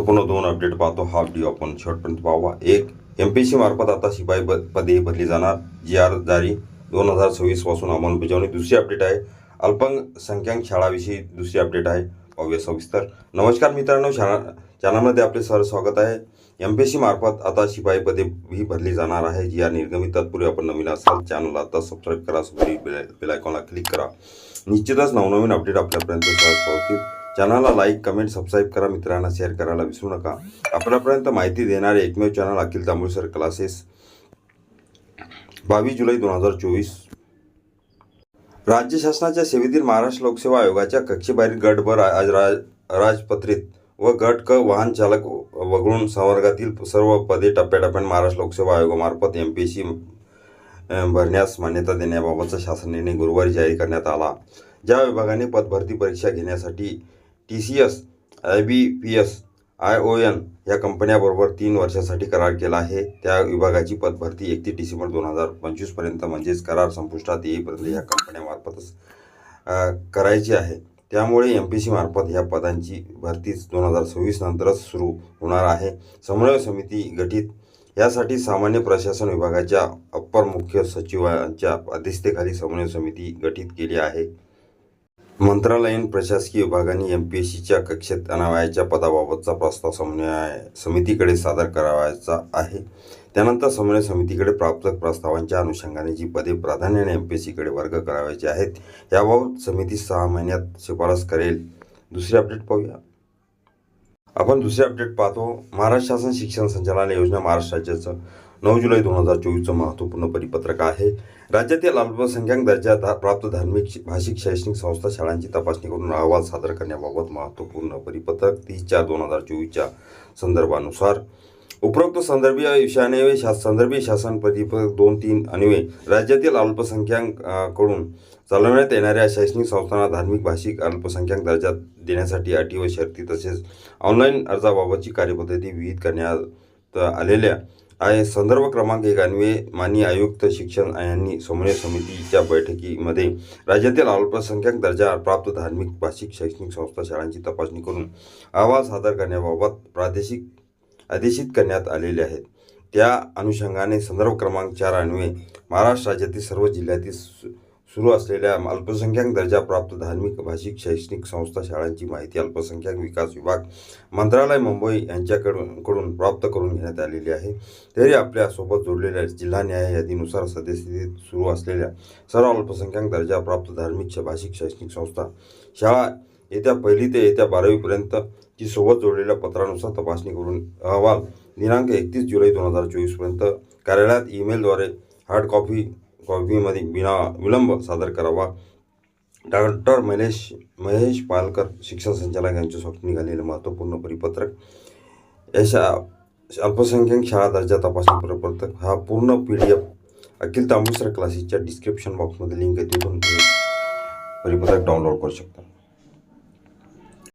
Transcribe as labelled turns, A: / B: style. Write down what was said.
A: महत्त्वपूर्ण दोन अपडेट पाहतो. हा व्हिडिओ आपण शेवटपर्यंत पाहावा. एक एम पी सी मार्फत आता शिपाई ब पदे बदली जाणार. जी आर जारी. दोन हजार सव्वीसपासून अंमलबजावणी दुसरी अपडेट आहे. अल्पसंख्याक शाळाविषयी दुसरी अपडेट आहे. पाहूया सविस्तर. नमस्कार मित्रांनो. शाळा चॅनलमध्ये आपले सर स्वागत आहे. एम पी सी मार्फत आता शिपाई पदे ही भरली जाणार आहे. जी आर निर्गमित तत्पूर्वी आपण नवीन असाल चॅनलला आता सबस्क्राईब करा. बेल बेलायकॉनला क्लिक करा. निश्चितच नवनवीन अपडेट आपल्यापर्यंत सहज पोहोचतील. चॅनलला लाईक कमेंट सबस्क्राईब करा मित्रांना शेअर करायला विसरू नका. आपल्यापर्यंत माहिती देणारे एकमेव चॅनल अखिल तांबुळसर क्लासेस. बावीस जुलै दोन हजार चोवीस. राज्य शासनाच्या सेवेतील महाराष्ट्र लोकसेवा आयोगाच्या कक्षेबाहेरील गटभर आज राज राजपत्रित व गट क वाहन चालक वगळून संवर्गातील सर्व पदे टप्प्याटप्प्याने महाराष्ट्र लोकसेवा आयोगामार्फत एम पी एस सी भरण्यास मान्यता देण्याबाबतचा शासन निर्णय गुरुवारी जाहीर करण्यात आला. ज्या विभागाने पदभरती परीक्षा घेण्यासाठी T C S I B P S I O N या कंपन्याबरोबर तीन वर्षासाठी करार केला आहे. त्या विभागाची पदभरती एकतीस डिसेंबर दोन हजार पंचवीसपर्यंत म्हणजेच करार संपुष्टात येईपर्यंत या कंपन्यामार्फतच करायची आहे. त्यामुळे एम पी सी मार्फत ह्या पदांची भरतीच दोन हजार सव्वीस नंतरच सुरू होणार आहे. समन्वय समिती गठीत. यासाठी सामान्य प्रशासन विभागाच्या अप्पर मुख्य सचिवांच्या अध्यक्षतेखाली समन्वय समिती गठीत केली आहे. मंत्रालयीन प्रशासकीय विभागाने एम पी एस सीच्या कक्षेत अनावयाच्या पदाबाबतचा प्रस्ताव समन्वय समितीकडे सादर करावायचा आहे. त्यानंतर समन्वय समितीकडे प्राप्त प्रस्तावांच्या अनुषंगाने जी पदे प्राधान्याने एम पी एस सीकडे वर्ग करावायची आहेत याबाबत समिती सहा महिन्यात शिफारस करेल. दुसरी अपडेट पाहूया. आपण दुसरे अपडेट पाहतो महाराष्ट्र शासन शिक्षण संचालनालय योजना महाराष्ट्र राज्याचं नऊ जुलै दोन हजार चोवीसचं महत्त्वपूर्ण परिपत्रक आहे. राज्यातील अल्पसंख्याक दर्जा धा- प्राप्त धार्मिक भाषिक शैक्षणिक संस्था शाळांची तपासणी करून अहवाल सादर करण्याबाबत महत्त्वपूर्ण परिपत्रक तीस चार दोन हजार चोवीसच्या संदर्भानुसार उपरोक्त संदर्भीय विषयाने शा संदर्भीय शासन परिपत्रक दोन तीन अन्वे राज्यातील अल्पसंख्याकडून चालवण्यात येणाऱ्या शैक्षणिक संस्थांना धार्मिक भाषिक अल्पसंख्याक दर्जा देण्यासाठी अटी व शर्ती तसेच ऑनलाईन अर्जाबाबतची कार्यपद्धती विहित करण्यात आलेल्या आहे. संदर्भ क्रमांक एक अन्वये माननीय आयुक्त शिक्षण यांनी समन्वय समितीच्या बैठकीमध्ये राज्यातील अल्पसंख्याक दर्जा प्राप्त धार्मिक भाषिक शैक्षणिक संस्था शाळांची तपासणी करून अहवाल सादर करण्याबाबत प्रादेशिक आदेशित करण्यात आलेले आहेत. त्या अनुषंगाने संदर्भ क्रमांक चार अन्वये महाराष्ट्र राज्यातील सर्व जिल्ह्यातील सु सुरू असलेल्या अल्पसंख्याक दर्जा प्राप्त धार्मिक भाषिक शैक्षणिक संस्था शाळांची माहिती अल्पसंख्याक विकास विभाग मंत्रालय मुंबई यांच्याकडून कडून प्राप्त करून घेण्यात आलेली आहे. तरी आपल्यासोबत जोडलेल्या जिल्हा न्याय यादीनुसार सद्यस्थितीत सुरू असलेल्या सर्व अल्पसंख्याक दर्जा प्राप्त धार्मिक भाषिक शैक्षणिक संस्था शाळा येत्या पहिली ते येत्या बारावीपर्यंत ची सोबत जोडलेल्या पत्रानुसार तपासणी करून अहवाल दिनांक एकतीस जुलै दोन हजार चोवीसपर्यंत कार्यालयात ईमेलद्वारे हार्ड कॉपी कॉपीमध्ये बिना विलंब सादर करावा. डॉक्टर महेश महेश पालकर शिक्षण संचालक यांच्या स्वप्न निघालेलं महत्त्वपूर्ण परिपत्रक. अशा अल्पसंख्याक शाळा दर्जा तपासणी परिपत्रक हा पूर्ण P D F Akhil Tambusar क्लासेसच्या डिस्क्रिप्शन बॉक्समध्ये लिंक आहे तिथून तुम्ही परिपत्रक डाउनलोड करू शकता.